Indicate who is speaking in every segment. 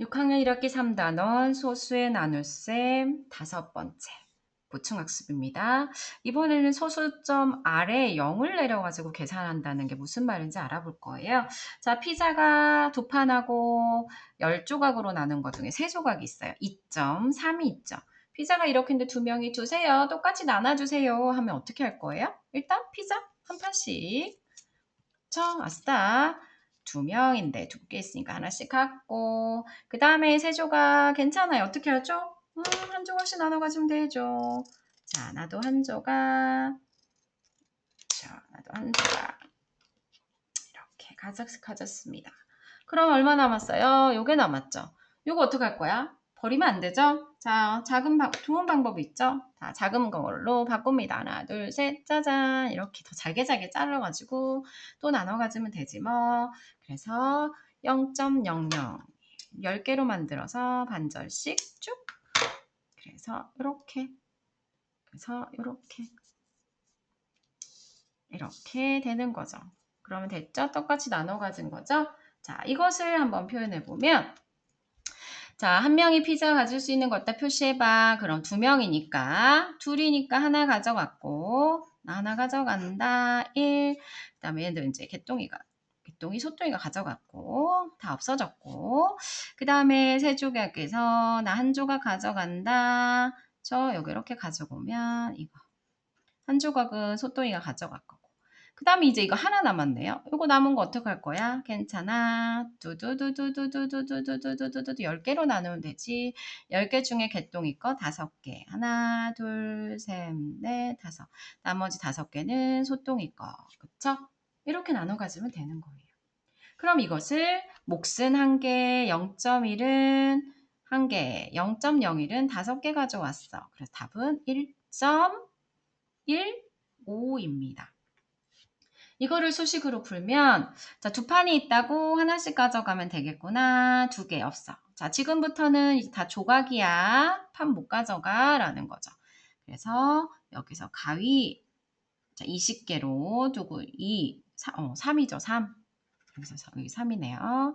Speaker 1: 6학년 1학기 3단원 소수의 나눗셈 다섯 번째 보충학습입니다. 이번에는 소수점 아래 0을 내려가지고 계산한다는 게 무슨 말인지 알아볼 거예요. 자, 피자가 두 판하고 10조각으로 나눈 것 중에 세 조각이 있어요. 2.3이 있죠. 피자가 이렇게 있는데 두 명이 주세요. 똑같이 나눠주세요. 하면 어떻게 할 거예요? 일단 피자 한 판씩. 저 아싸. 두 명인데 두 개 있으니까 하나씩 갖고 그 다음에 세 조각 괜찮아요. 어떻게 하죠? 음, 한 조각씩 나눠 가지면 되죠. 자, 나도 한 조각. 자, 나도 한 조각. 이렇게 가져, 가졌습니다. 그럼 얼마 남았어요? 요게 남았죠. 요거 어떻게 할 거야? 버리면 안 되죠? 자, 작은 방, 좋은 방법이 있죠? 자, 작은 걸로 바꿉니다. 하나, 둘, 셋, 짜잔. 이렇게 더 잘게 잘게 잘라가지고 또 나눠 가지면 되지 뭐. 그래서 0.00 10개로 만들어서 반절씩 쭉 그래서 이렇게 그래서 이렇게 이렇게 되는 거죠. 그러면 됐죠? 똑같이 나눠 가진 거죠? 자, 이것을 한번 표현해 보면 자, 한 명이 피자 가질 수 있는 거 어디다 표시해봐. 그럼 두 명이니까, 둘이니까 하나 가져갔고, 나 하나 가져간다. 1. 그 다음에 얘들 이제 개똥이가, 개똥이, 소똥이가 가져갔고, 다 없어졌고, 그 다음에 세 조각에서 나 한 조각 가져간다. 저 여기 이렇게 가져오면 이거. 한 조각은 소똥이가 가져갈 거고. 그 다음에 이제 이거 하나 남았네요. 이거 남은 거 어떡할 거야? 괜찮아. 두두두두두두두두두두두두 10개로 나누면 되지. 10개 중에 개똥이 거 5개. 하나, 둘, 셋, 넷, 다섯. 나머지 5개는 소똥이 거. 그쵸? 이렇게 나눠 가지면 되는 거예요. 그럼 이것을 몫은 1개, 0.1은 1개, 0.01은 5개 가져왔어. 그래서 답은 1.15입니다. 이거를 수식으로 풀면 자, 두 판이 있다고 하나씩 가져가면 되겠구나. 두 개 없어. 자, 지금부터는 다 조각이야. 판 못 가져가 라는 거죠. 그래서 여기서 가위 자, 20개로 두고 2, 3, 어, 3이죠. 3. 여기서 여기 3이네요.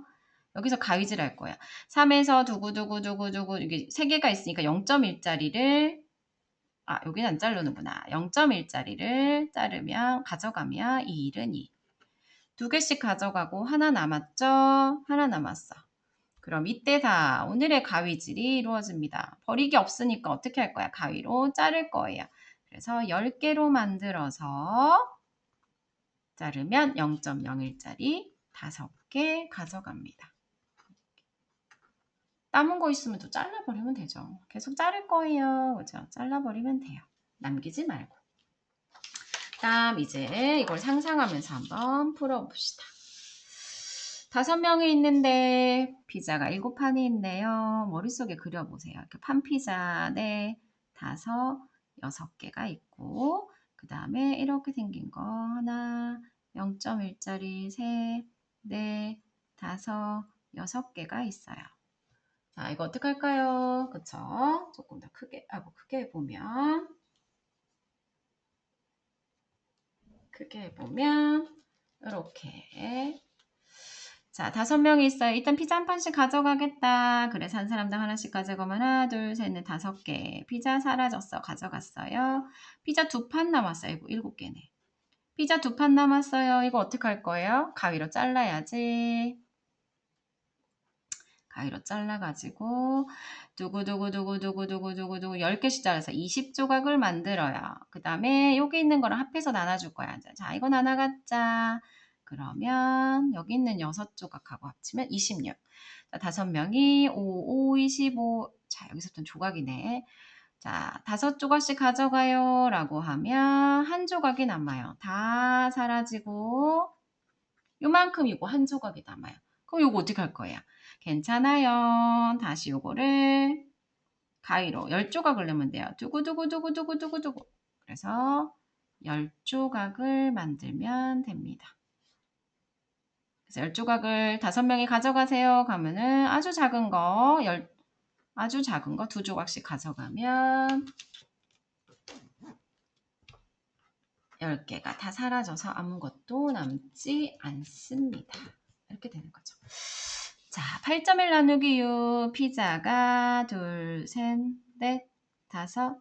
Speaker 1: 여기서 가위질 할 거야. 3에서 두구두구두구두구 이게 3개가 있으니까 0.1짜리를 아, 여기는 안 자르는구나. 0.1짜리를 자르면 가져가면 2, 1은 2. 두 개씩 가져가고 하나 남았죠? 하나 남았어. 그럼 이때 다 오늘의 가위질이 이루어집니다. 버리기 없으니까 어떻게 할 거야? 가위로 자를 거예요. 그래서 10개로 만들어서 자르면 0.01짜리 5개 가져갑니다. 남은 거 있으면 또 잘라버리면 되죠. 계속 자를 거예요. 그죠? 잘라버리면 돼요. 남기지 말고. 다음 이제 이걸 상상하면서 한번 풀어봅시다. 다섯 명이 있는데 피자가 일곱 판이 있네요. 머릿속에 그려보세요. 이렇게 판 피자 네 다섯 여섯 개가 있고 그 다음에 이렇게 생긴 거 하나 0.1짜리 셋, 넷, 다섯, 여섯 개가 있어요. 자, 이거 어떻게 할까요? 그쵸? 조금 더 크게, 하고 크게 보면, 크게 보면, 이렇게. 자, 다섯 명이 있어요. 일단 피자 한 판씩 가져가겠다. 그래서 한 사람당 하나씩 가져가면 하나, 둘, 셋, 넷, 다섯 개. 피자 사라졌어. 가져갔어요. 피자 두 판 남았어요. 이거 일곱 개네. 피자 두 판 남았어요. 이거 어떻게 할 거예요? 가위로 잘라야지. 가위로 잘라가지고 두구두구두구두구두구두구두구 10개씩 잘라서 20조각을 만들어요. 그 다음에 여기 있는 거랑 합해서 나눠줄 거야. 자, 이거 나눠갔자. 그러면 여기 있는 6조각하고 합치면 26. 자, 5명이 5, 5, 25. 자, 여기서부터 조각이네. 자, 다섯 조각씩 가져가요. 라고 하면 한 조각이 남아요. 다 사라지고 요만큼 이거 한 조각이 남아요. 그럼 이거 어떻게 할 거예요? 괜찮아요. 다시 요거를 가위로 10조각을 넣으면 돼요. 두구두구두구두구두구두구. 그래서 10조각을 만들면 됩니다. 그래서 10조각을 5명이 가져가세요. 가면은 아주 작은 거 10, 아주 작은 거두 조각씩 가져가면 10개가 다 사라져서 아무것도 남지 않습니다. 이렇게 되는 거죠. 자, 8.1 나누기 6 피자가 둘, 셋, 넷, 다섯,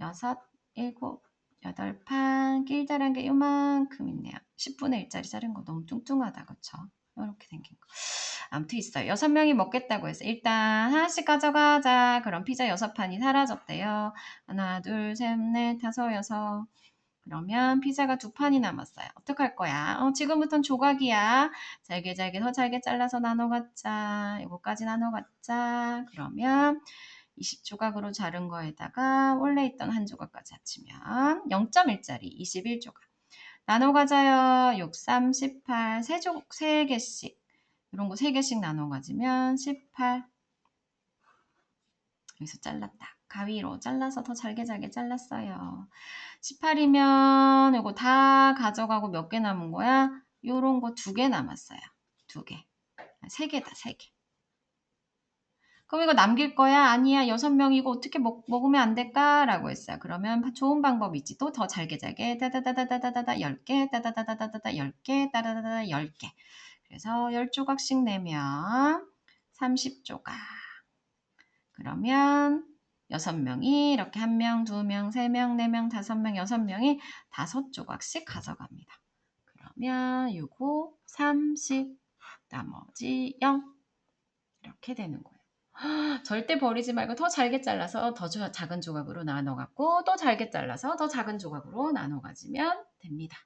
Speaker 1: 여섯, 일곱, 여덟 판 길다란 게 요만큼 있네요. 10분의 1짜리 자른 거 너무 뚱뚱하다, 그쵸? 이렇게 생긴 거. 아무튼 있어요. 여섯 명이 먹겠다고 해서 일단 하나씩 가져가자. 그럼 피자 여섯 판이 사라졌대요. 하나, 둘, 셋, 넷, 다섯, 여섯. 그러면 피자가 두 판이 남았어요. 어떡할 거야? 어, 지금부터는 조각이야. 잘게 잘게 더 잘게 잘라서 나눠 갖자. 요거까지 나눠 갖자. 그러면 20조각으로 자른 거에다가 원래 있던 한 조각까지 합치면 0.1짜리 21조각. 나눠 가자요. 6, 3, 18. 세 조, 세 개씩. 이런 거세 개씩 나눠 가지면 18. 여기서 잘랐다. 가위로 잘라서 더 잘게 잘게 잘랐어요. 18이면 이거 다 가져가고 몇 개 남은 거야? 요런 거 두 개 남았어요. 두 개. 세 개다, 세 개. 그럼 이거 남길 거야? 아니야. 여섯 명 이거 어떻게 먹, 먹으면 안 될까? 라고 했어요. 그러면 좋은 방법 있지. 또 더 잘게 잘게 따다다다다다다다 열 개, 따다다다다다다 열 개, 따다다다다 열 개. 그래서 열 조각씩 내면 30조각. 그러면 여섯 명이 이렇게 한 명, 두 명, 세 명, 네 명, 다섯 명, 여섯 명이 다섯 조각씩 가져갑니다. 그러면 요거 30, 나머지 0 이렇게 되는 거예요. 절대 버리지 말고 더 잘게 잘라서 더 조- 작은 조각으로 나눠 갖고 또 잘게 잘라서 더 작은 조각으로 나눠 가지면 됩니다.